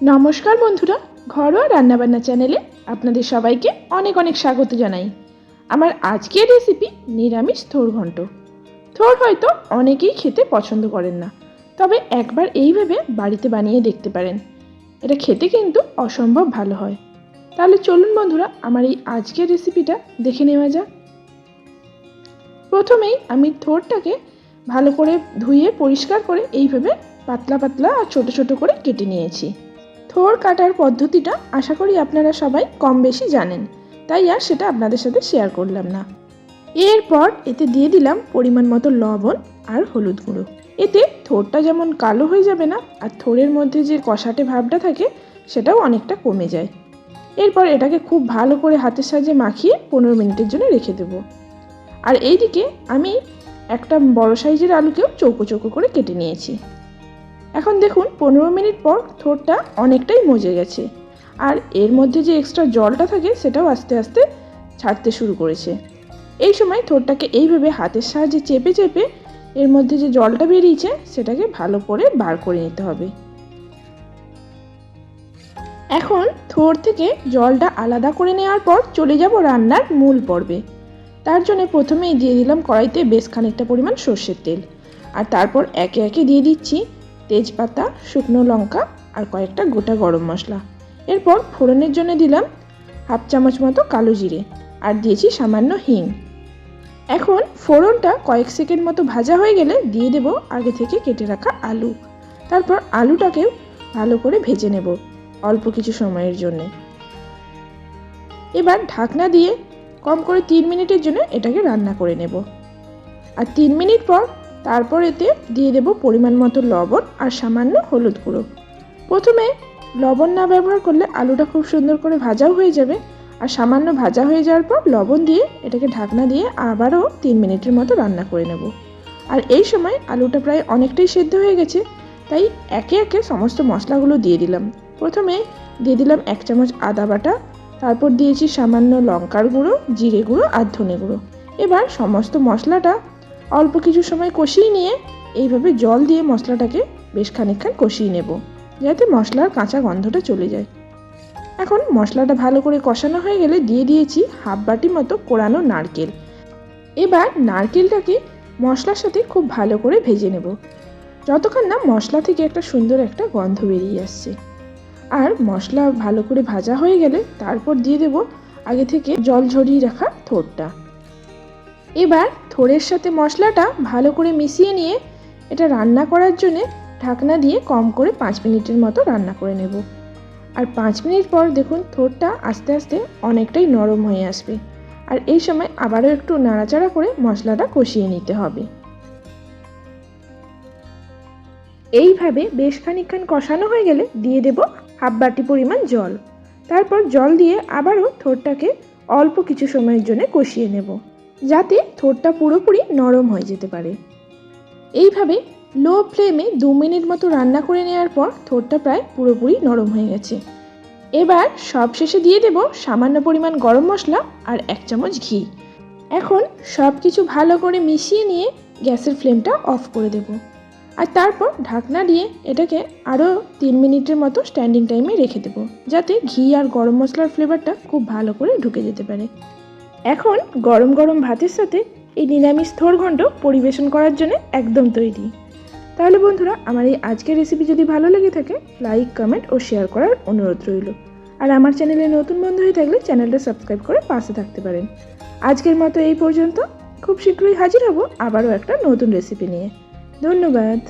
নমস্কার বন্ধুরা, ঘরোয়া রান্নাবান্না চ্যানেলে আপনাদের সবাইকে অনেক অনেক স্বাগত জানাই। আমার আজকের রেসিপি নিরামিষ থোর ঘন্ট। থোর হয়তো অনেকেই খেতে পছন্দ করেন না, তবে একবার এইভাবে বাড়িতে বানিয়ে দেখতে পারেন। এটা খেতে কিন্তু অসম্ভব ভালো হয়। তাহলে চলুন বন্ধুরা, আমার এই আজকের রেসিপিটা দেখে নেওয়া যাক। প্রথমেই আমি থোরটাকে ভালো করে ধুয়ে পরিষ্কার করে এইভাবে পাতলা পাতলা আর ছোটো ছোটো করে কেটে নিয়েছি। থোর কাটার পদ্ধতিটা আশা করি আপনারা সবাই কম বেশি জানেন। তাই আর সেটা আপনাদের সাথে শেয়ার করলাম না। এরপর এতে দিয়ে দিলাম পরিমাণ মতো লবণ আর হলুদ গুঁড়ো। এতে থোরটা যেমন কালো হয়ে যাবে না, আর থোরের মধ্যে যে কষাটে ভাবটা থাকে, সেটাও অনেকটা কমে যায়। এরপর এটাকে খুব ভালো করে হাতের সাহায্যে মাখিয়ে পনেরো মিনিটের জন্য রেখে দেবো। আর এইদিকে আমি একটা বড় সাইজের আলুকেও চৌকো চৌকো করে কেটে নিয়েছি। এখন দেখুন, পনেরো মিনিট পর থোরটা অনেকটাই মজে গেছে। আর এর মধ্যে যে এক্সট্রা জলটা থাকে, সেটাও আস্তে আস্তে ছাড়তে শুরু করেছে। এই সময় থোরটাকে এইভাবে হাতের সাহায্যে চেপে চেপে এর মধ্যে যে জলটা বেরিয়েছে, সেটাকে ভালো করে বার করে নিতে হবে। এখন থোর থেকে জলটা আলাদা করে নেওয়ার পর চলে যাব রান্নার মূল পর্বে। তার জন্য প্রথমেই দিয়ে দিলাম কড়াইতে বেশ খানিকটা পরিমাণ সর্ষের তেল। আর তারপর একে একে দিয়ে দিচ্ছি তেজপাতা, শুকনো লঙ্কা আর কয়েকটা গোটা গরম মশলা। এরপর ফোড়নের জন্য দিলাম হাফ চামচ মতো কালো জিরে আর দিয়েছি সামান্য হিং। এখন ফোড়নটা কয়েক সেকেন্ড মতো ভাজা হয়ে গেলে দিয়ে দেব আগে থেকে কেটে রাখা আলু। তারপর আলুটাকেও ভালো করে ভেজে নেব অল্প কিছু সময়ের জন্য। এবার ঢাকনা দিয়ে কম করে তিন মিনিটের জন্য এটাকে রান্না করে নেব। আর তিন মিনিট পর তারপর এতে দিয়ে দেব পরিমাণ মতো লবণ আর সামান্য হলুদ গুঁড়ো। প্রথমে লবণ না ব্যবহার করলে আলুটা খুব সুন্দর করে ভাজাও হয়ে যাবে আর সামান্য ভাজা হয়ে যাওয়ার পর লবণ দিয়ে এটাকে ঢাকনা দিয়ে আবারও তিন মিনিটের মতো রান্না করে নেব। আর এই সময় আলুটা প্রায় অনেকটাই সেদ্ধ হয়ে গেছে, তাই একে একে সমস্ত মশলাগুলো দিয়ে দিলাম। প্রথমে দিয়ে দিলাম এক চামচ আদা বাটা, তারপর দিয়েছি সামান্য লঙ্কার গুঁড়ো, জিরে গুঁড়ো আর ধনে গুঁড়ো। এবার সমস্ত মশলাটা অল্প কিছু সময় কষিয়ে নিয়ে এইভাবে জল দিয়ে মশলাটাকে বেশ খানিকক্ষণ কষিয়ে নেব, যাতে মশলার কাঁচা গন্ধটা চলে যায়। এখন মশলাটা ভালো করে কষানো হয়ে গেলে দিয়ে দিয়েছি হাফ বাটি মতো কোরানো নারকেল। এবার নারকেলটাকে মশলার সাথে খুব ভালো করে ভেজে নেব, যতক্ষণ না মশলা থেকে একটা সুন্দর একটা গন্ধ বেরিয়ে আসছে। আর মশলা ভালো করে ভাজা হয়ে গেলে তারপর দিয়ে দেব আগে থেকে জল ঝরিয়ে রাখা থোরটা। এবার থোড়ের সাথে মশলাটা ভালো করে মিশিয়ে নিয়ে এটা রান্না করার জন্যে ঢাকনা দিয়ে কম করে পাঁচ মিনিটের মতো রান্না করে নেব। আর পাঁচ মিনিট পর দেখুন থোরটা আস্তে আস্তে অনেকটাই নরম হয়ে আসবে। আর এই সময় আবারও একটু নাড়াচাড়া করে মশলাটা কষিয়ে নিতে হবে। এইভাবে বেশ খানিকক্ষণ কষানো হয়ে গেলে দিয়ে দেব হাফ বাটি পরিমাণ জল। তারপর জল দিয়ে আবারও থোরটাকে অল্প কিছু সময়ের জন্য কষিয়ে নেব। যাতে থোরটা পুরোপুরি নরম হয়ে যেতে পারে। এইভাবে লো ফ্লেমে দু মিনিট মতো রান্না করে নেওয়ার পর থোরটা প্রায় পুরোপুরি নরম হয়ে গেছে। এবার সব শেষে দিয়ে দেব সামান্য পরিমাণ গরম মশলা আর এক চামচ ঘি। এখন সব কিছু ভালো করে মিশিয়ে নিয়ে গ্যাসের ফ্লেমটা অফ করে দেব। আর তারপর ঢাকনা দিয়ে এটাকে আরও তিন মিনিটের মতো স্ট্যান্ডিং টাইমে রেখে দেবো, যাতে ঘি আর গরম মশলার ফ্লেভারটা খুব ভালো করে ঢুকে যেতে পারে। এখন গরম গরম ভাতের সাথে এই নিরামিষ ঘণ্ট পরিবেশন করার জন্য একদম তৈরি। তাহলে বন্ধুরা, আমার এই আজকের রেসিপি যদি ভালো লেগে থাকে লাইক কমেন্ট ও শেয়ার করার অনুরোধ রইল। আর আমার চ্যানেলে নতুন বন্ধু হয়ে থাকলে চ্যানেলটা সাবস্ক্রাইব করে পাশে থাকতে পারেন। আজকের মতো এই পর্যন্ত। খুব শীঘ্রই হাজির হব আবারও একটা নতুন রেসিপি নিয়ে। ধন্যবাদ।